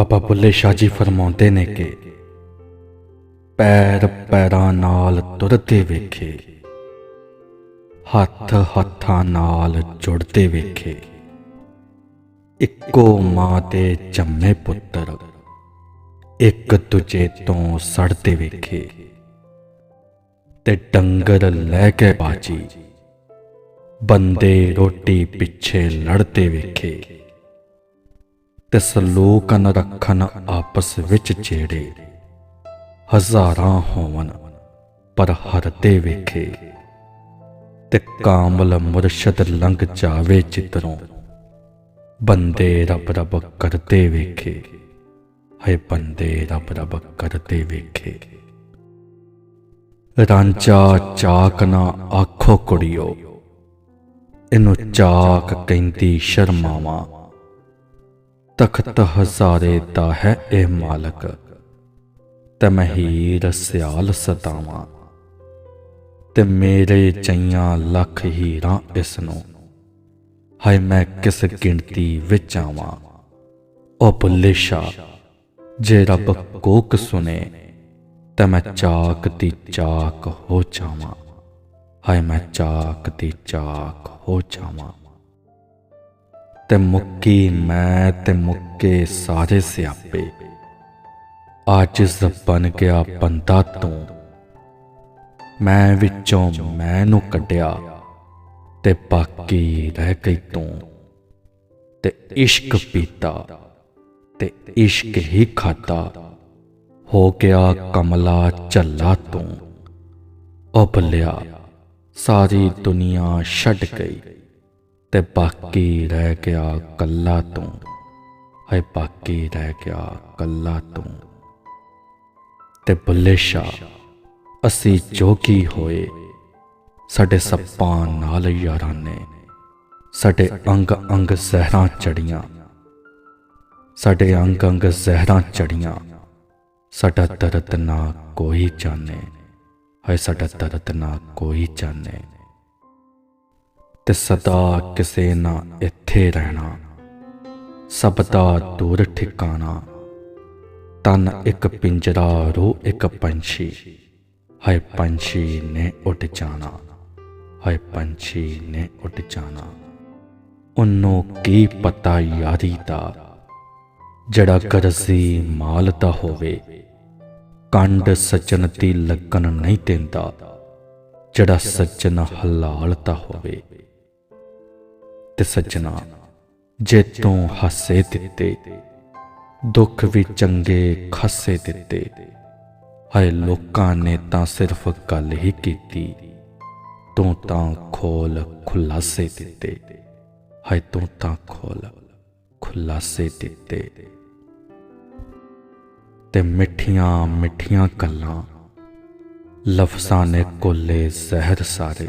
ਬਾਬਾ ਬੁੱਲੇ ਸ਼ਾਹ ਜੀ ਫਰਮਾਉਂਦੇ ਨੇ ਕਿ ਪੈਰ ਪੈਰਾਂ ਨਾਲ ਤੁਰਦੇ ਵੇਖੇ, ਹੱਥ ਹੱਥਾਂ ਨਾਲ ਜੁੜਦੇ ਵੇਖੇ। ਇੱਕੋ ਮਾਂ ਤੇ ਜੰਮੇ ਪੁੱਤਰ ਇੱਕ ਦੂਜੇ ਤੋਂ ਸੜਦੇ ਵੇਖੇ ਤੇ ਡੰਗਰ ਲੈ ਕੇ ਬਾਜੀ, ਬੰਦੇ ਰੋਟੀ ਪਿੱਛੇ ਲੜਦੇ ਵੇਖੇ। ਤੇ ਸਲੂਕ ਨ ਰੱਖਣ ਆਪਸ ਵਿੱਚ ਜਿਹੜੇ ਹਜ਼ਾਰਾਂ ਹੋਵਨ, ਪਰ ਹਰਦੇ ਵੇਖੇ। ਤੇ ਕਾਮਲ ਮੁਰਸ਼ਦ ਲੰਘ ਜਾਵੇ ਚਿਤਰੋਂ। ਬੰਦੇ ਰਬ ਰਬ ਕਰਦੇ ਵੇਖੇ। ਹੈ ਬੰਦੇ ਰਬ ਰਬ ਕਰਦੇ ਵੇਖੇ। ਰਾਂਚਾ ਚਾਕ ਨਾ ਆਖੋ ਕੁੜੀਓ। ਇਹਨੂੰ ਚਾਕ ਕਹਿੰਦੀ ਸ਼ਰਮਾਵਾ। ਤਖਤ ਹਜ਼ਾਰੇ ਦਾ ਹੈ ਇਹ ਮਾਲਕ, ਤੇ ਮਹੀਰ ਸਿਆਲ ਸਤਾਵਾਂ, ਤੇ ਮੇਰੇ ਚਈਆਂ ਲੱਖ ਹੀਰਾਂ ਇਸ ਨੂੰ ਹਾਏ ਮੈਂ ਕਿਸ ਗਿਣਤੀ ਵਿੱਚ ਆਵਾਂ? ਉਹ ਬੁੱਲੇ ਸ਼ਾਹ ਜੇ ਰੱਬ ਕੋਕ ਸੁਨੇ, ਤਾਂ ਮੈਂ ਚਾਕ ਦੀ ਚਾਕ ਹੋ ਜਾਵਾਂ। ਹਾਏ ਮੈਂ ਚਾਕ ਦੀ ਚਾਕ ਹੋ ਜਾਵਾਂ। ਤੇ ਮੁੱਕੀ ਮੈਂ ਤੇ ਮੁੱਕੇ ਸਾਰੇ ਸਿਆਪੇ। ਆਜਿਜ਼ ਬਣ ਗਿਆ ਬੰਦਾ ਤੂੰ, ਮੈਂ ਵਿੱਚੋਂ ਮੈਂ ਨੂੰ ਕੱਢਿਆ ਤੇ ਬਾਕੀ ਰਹਿ ਗਈ ਤੂੰ। ਤੇ ਇਸ਼ਕ ਪੀਤਾ ਤੇ ਇਸ਼ਕ ਹੀ ਖਾਤਾ ਹੋ ਗਿਆ ਕਮਲਾ ਝੱਲਾ ਤੂੰ। ਉਹ ਸਾਰੀ ਦੁਨੀਆ ਛੱਡ ਗਈ। ਤੇ ਬਾਕੀ ਰਹਿ ਗਿਆ ਕੱਲਾ ਤੂੰ। ਹੈ ਬਾਕੀ ਰਹਿ ਗਿਆ ਕੱਲਾ ਤੂੰ। ਤੇ ਬੁੱਲੇ ਸ਼ਾਹ ਅਸੀਂ ਜੋਗੀ ਹੋਏ। ਸਾਡੇ ਸੱਪਾਂ ਨਾਲ ਯਾਰਾਂ ਨੇ ਸਾਡੇ ਅੰਗ ਅੰਗ ਜ਼ਹਿਰਾਂ ਚੜੀਆਂ ਸਾਡੇ ਅੰਗ ਅੰਗ ਜ਼ਹਿਰਾਂ ਚੜੀਆਂ ਸਾਡਾ ਦਰਦ ਨਾ ਕੋਈ ਜਾਣੇ। ਹੈ ਸਾਡਾ ਦਰਦ ਨਾ ਕੋਈ ਜਾਣੇ। ਤੇ ਸਦਾ ਕਿਸੇ ਨਾ ਇੱਥੇ ਰਹਿਣਾ। ਸਭ ਦਾ ਦੂਰ ਠਿਕਾਣਾ। ਤਨ ਇੱਕ ਪਿੰਜਰਾ, ਰੂਹ ਇੱਕ ਪੰਛੀ। ਹਾਏ ਪੰਛੀ ਨੇ ਉੱਡ ਜਾਣਾ। ਹਾਏ ਪੰਛੀ ਨੇ ਉੱਡ ਜਾਣਾ। ਉਹਨੂੰ ਕੀ ਪਤਾ ਯਾਰੀ ਦਾ? ਜਿਹੜਾ ਕਰਜ਼ੀ ਮਾਲ ਦਾ ਹੋਵੇ। ਕੰਡ ਸੱਜਣ ਦੀ ਲੱਗਣ ਨਹੀਂ ਦਿੰਦਾ। ਜਿਹੜਾ ਸੱਜਣ ਹਲਾਲ ਦਾ ਹੋਵੇ। ਤੇ ਸੱਜਣਾ ਜੇ ਤੂੰ ਹੱਸੇ ਦਿੱਤੇ, ਦੁੱਖ ਵੀ ਚੰਗੇ ਖਾਸੇ ਦਿੱਤੇ। ਹਾਏ, ਲੋਕਾਂ ਨੇ ਤਾਂ ਸਿਰਫ ਗੱਲ ਹੀ ਕੀਤੀ, ਤੂੰ ਤਾਂ ਖੋਲ ਖੁਲਾਸੇ ਦਿੱਤੇ। ਹਾਏ, ਤੂੰ ਤਾਂ ਖੋਲ ਖੁਲਾਸੇ ਦਿੱਤੇ। ਤੇ ਮਿੱਠੀਆਂ ਮਿੱਠੀਆਂ ਗੱਲਾਂ, ਲਫ਼ਜ਼ਾਂ ਨੇ ਕੋਲੇ ਜ਼ਹਿਰ ਸਾਰੇ।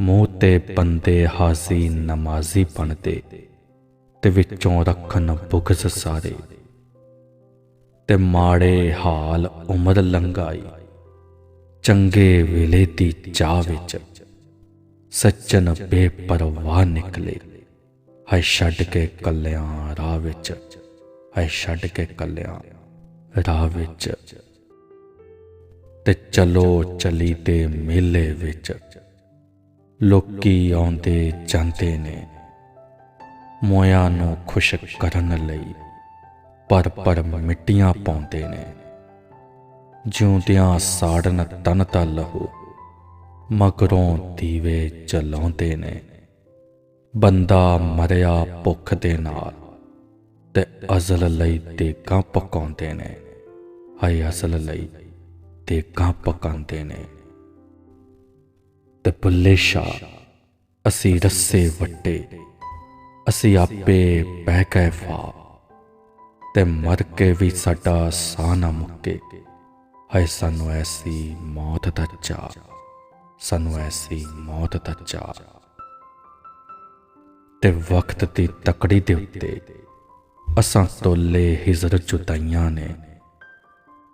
ਮੂੰਹ ਤੇ ਬੰਦੇ ਹਾਜ਼ੀ ਨਮਾਜ਼ੀ ਬਣਦੇ, ਤੇ ਵਿੱਚੋਂ ਰੱਖਣ ਬੁਗਜ਼ ਸਾਰੇ। ਤੇ ਮਾੜੇ ਹਾਲ ਉਮਰ ਲੰਘਾਈ, ਚੰਗੇ ਵੇਲੇ ਦੀ ਚਾਹ ਵਿੱਚ ਸੱਚਨ ਬੇਪਰਵਾਹ ਨਿਕਲੇ। ਹੈ ਛੱਡ ਕੇ ਕੱਲਿਆਂ ਰਾਹ ਵਿੱਚ ਹੈ ਛੱਡ ਕੇ ਕੱਲਿਆਂ ਰਾਹ ਵਿੱਚ। ਤੇ ਚਲੋ ਚਲੀ ਤੇ ਮੇਲੇ ਵਿੱਚ ਲੋਕੀ ਆਉਂਦੇ ਜਾਂਦੇ ਨੇ। ਮੋਇਆ ਨੂੰ ਖੁਸ਼ ਕਰਨ ਲਈ ਪਰ ਪਰ ਮਿੱਟੀਆਂ ਪਾਉਂਦੇ ਨੇ। ਜਿਉਂਦਿਆਂ ਸਾੜਨ ਤਨ ਤਾ ਲਹੂ, ਮਗਰੋਂ ਦੀਵੇ ਚਲਾਉਂਦੇ ਨੇ। ਬੰਦਾ ਮਰਿਆ ਭੁੱਖ ਦੇ ਨਾਲ ਤੇ ਅਜ਼ਲ ਲਈ ਦੇਗਾਂ ਪਕਾਉਂਦੇ ਨੇ। ਹਾਏ ਅਸਲ ਲਈ ਦੇਗਾਂ ਪਕਾਉਂਦੇ ਨੇ। ਤੇ ਬੁੱਲੇ ਸ਼ਾਹ, ਅਸੀਂ ਰੱਸੇ ਵੱਟੇ, ਅਸੀਂ ਆਪੇ ਬਹਿ ਕੇ ਫਾ ਤੇ ਮਰ ਕੇ ਵੀ ਸਾਡਾ ਸਾਹ ਨਾ ਮੁੱਕੇ। ਹਾਏ, ਸਾਨੂੰ ਐਸੀ ਮੌਤ ਦਾ ਚਾ ਸਾਨੂੰ ਐਸੀ ਮੌਤ ਦਾ ਚਾ ਤੇ ਵਕਤ ਦੀ ਤਕੜੀ ਦੇ ਉੱਤੇ ਅਸਾਂ ਤੋਲੇ ਹਿਜ਼ਰ ਜੁਦਾਈਆਂ ਨੇ।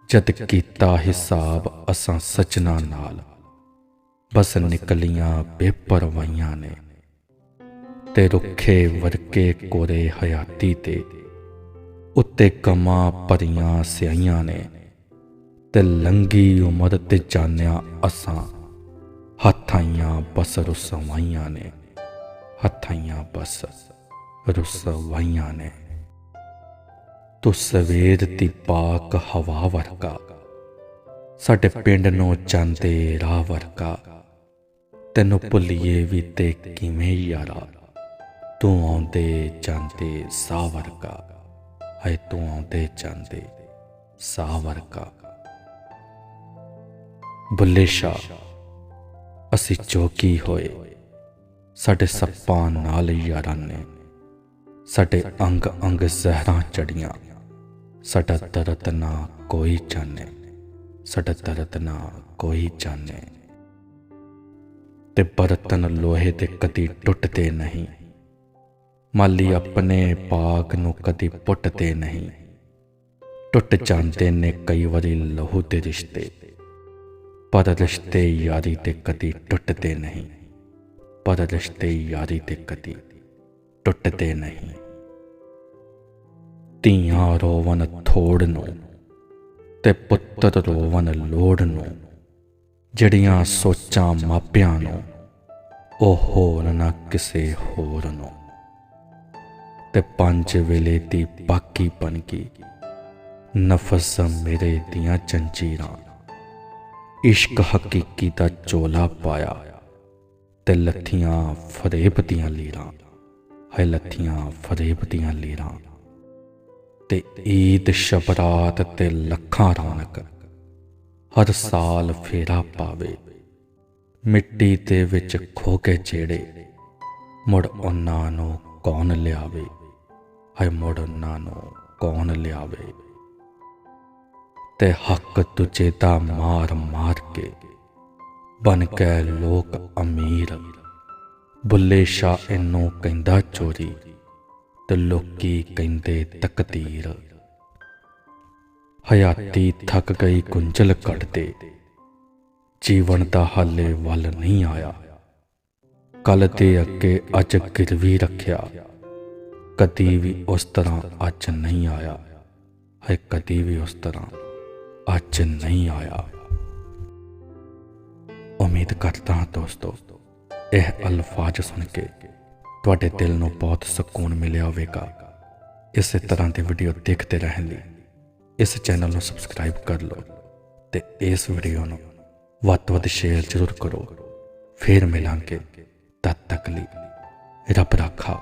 ਜਦ ਕੀਤਾ ਹਿਸਾਬ ਅਸਾਂ ਸਚਨਾ ਨਾਲ ਬਸ ਨਿਕਲੀਆਂ ਬੇਪਰਵਾਹੀਆਂ ਨੇ ਤੇ ਰੁੱਖੇ ਵਰਕੇ ਕੋਰੇ ਹਯਾਤੀ ਤੇ ਉੱਤੇ ਕਮਾਂ ਭਰੀਆਂ ਸਿਆਈਆਂ ਨੇ ਤੇ ਲੰਗੀ ਉਮਰ ਤੇ ਜਾਣਿਆ ਅਸਾਂ ਹੱਥਾਈਆਂ ਬਸ ਰੁਸਵਾਈਆਂ ਨੇ, ਹੱਥਾਈਆਂ ਬਸ ਰੁਸਵਾਈਆਂ ਨੇ। ਤੂੰ ਸਵੇਰ ਦੀ ਪਾਕ ਹਵਾ ਵਰਗਾ, ਸਾਡੇ ਪਿੰਡ ਨੂੰ ਜਾਂਦੇ ਰਾਹ ਵਰਗਾ। ਤੈਨੂੰ ਭੁੱਲੀਏ ਵੀ ਤੇ ਕਿਵੇਂ ਯਾਰਾ? ਤੂੰ ਆਉਂਦੇ ਜਾਂਦੇ ਸਾਹ ਵਰਗਾ ਹੈ ਤੂੰ ਆਉਂਦੇ ਜਾਂਦੇ ਸਾਹ ਵਰਗਾ ਬੁੱਲੇ ਸ਼ਾਹ, ਅਸੀਂ ਚੌਕੀ ਹੋਏ। ਸਾਡੇ ਸੱਪਾਂ ਨਾਲ ਯਾਰਾਂ ਨੇ। ਸਾਡੇ ਅੰਗ ਅੰਗ ਜ਼ਹਿਰਾਂ ਚੜੀਆਂ। ਸਾਡਾ ਦਰਦ ਨਾ ਕੋਈ ਜਾਣੇ। ਸਾਡਾ ਦਰਦ ਨਾ ਕੋਈ ਜਾਣੇ। ਤੇ ਬਰਤਨ ਲੋਹੇ ਦੇ ਕਦੀ ਟੁੱਟਦੇ ਨਹੀਂ। ਮਾਲੀ ਆਪਣੇ ਪਾਕ ਨੂੰ ਕਦੀ ਪੁੱਟਦੇ ਨਹੀਂ। ਟੁੱਟ ਜਾਂਦੇ ਨੇ ਕਈ ਵਾਰੀ ਲਹੂ ਦੇ ਰਿਸ਼ਤੇ, ਪਰ ਰਿਸ਼ਤੇ ਯਾਰੀ ਤੇ ਕਦੀ ਟੁੱਟਦੇ ਨਹੀਂ। ਪਰ ਰਿਸ਼ਤੇ ਯਾਰੀ ਤੇ ਕਦੀ ਟੁੱਟਦੇ ਨਹੀਂ। ਧੀਆਂ ਰੋਵਨ ਥੋੜ ਨੂੰ ਤੇ ਪੁੱਤਰ ਰੋਵਨ ਲੋੜ ਨੂੰ ਜਿਹੜੀਆਂ ਸੋਚਾਂ ਮਾਪਿਆਂ ਨੂੰ, ਉਹ ਹੋਰ ਨਾ ਕਿਸੇ ਹੋਰ ਨੂੰ। ਤੇ ਪੰਜ ਵੇਲੇ ਦੀ ਬਾਕੀ ਬਣ ਗਈ। ਨਫਸ ਮੇਰੇ ਦੀਆਂ ਜੰਜੀਰਾਂ। ਇਸ਼ਕ ਹਕੀਕੀ ਦਾ ਚੋਲਾ ਪਾਇਆ ਤੇ ਲੱਥੀਆਂ ਫਰੇਬ ਦੀਆਂ ਲੀਰਾਂ। ਹੈ ਲੱਥੀਆਂ ਫਰੇਬ ਦੀਆਂ ਲੀਰਾਂ। ਤੇ ਈਦ ਸ਼ਬਰਾਤ ਤੇ ਲੱਖਾਂ ਰੌਣਕ। ਹਰ ਸਾਲ ਫੇਰਾ ਪਾਵੇ। ਮਿੱਟੀ ਦੇ ਵਿੱਚ ਖੋ ਕੇ ਜਿਹੜੇ ਮੁੜ ਉਹਨਾਂ ਨੂੰ ਕੌਣ ਲਿਆਵੇ? ਹੈ ਮੁੜ ਉਹਨਾਂ ਨੂੰ ਕੌਣ ਲਿਆਵੇ? ਤੇ ਹੱਕ ਤੁਝੇ ਦਾ ਮਾਰ ਮਾਰ ਕੇ ਬਨ ਕੇ ਲੋਕ ਅਮੀਰ। ਬੁੱਲੇ ਸ਼ਾ ਇਹਨੂੰ ਕਹਿੰਦਾ ਚੋਰੀ, ਤੇ ਲੋਕੀ ਕਹਿੰਦੇ ਤਕਦੀਰ। ਹਯਾਤੀ ਥੱਕ ਗਈ ਗੁੰਝਲ ਕੱਢਦੇ ਜੀਵਨ ਦਾ ਹਾਲੇ ਵੱਲ ਨਹੀਂ ਆਇਆ। ਕੱਲ ਦੇ ਅੱਗੇ ਅੱਜ ਗਿਰਵੀ ਰੱਖਿਆ। ਕਦੀ ਵੀ ਉਸ ਤਰ੍ਹਾਂ ਅੱਜ ਨਹੀਂ ਆਇਆ। ਹੈ ਕਦੀ ਵੀ ਉਸ ਤਰ੍ਹਾਂ ਅੱਜ ਨਹੀਂ ਆਇਆ। ਉਮੀਦ ਕਰਦਾ ਹਾਂ ਦੋਸਤੋ, ਇਹ ਅਲਫਾਜ਼ ਸੁਣ ਕੇ ਤੁਹਾਡੇ ਦਿਲ ਨੂੰ ਬਹੁਤ ਸਕੂਨ ਮਿਲਿਆ ਹੋਵੇਗਾ। ਇਸੇ ਤਰ੍ਹਾਂ ਦੀ ਵੀਡੀਓ ਦੇਖਦੇ ਰਹਿਣ ਲਈ ਇਸ ਚੈਨਲ ਨੂੰ ਸਬਸਕ੍ਰਾਈਬ ਕਰ ਲਓ ਤੇ ਇਸ ਵੀਡੀਓ ਨੂੰ ਵੱਧ ਤੋਂ ਵੱਧ ਸ਼ੇਅਰ ਜ਼ਰੂਰ ਕਰੋ। ਫੇਰ ਮਿਲਾਂਗੇ ਤਦ ਤੱਕ ਲਈ ਰੱਬ ਰਾਖਾ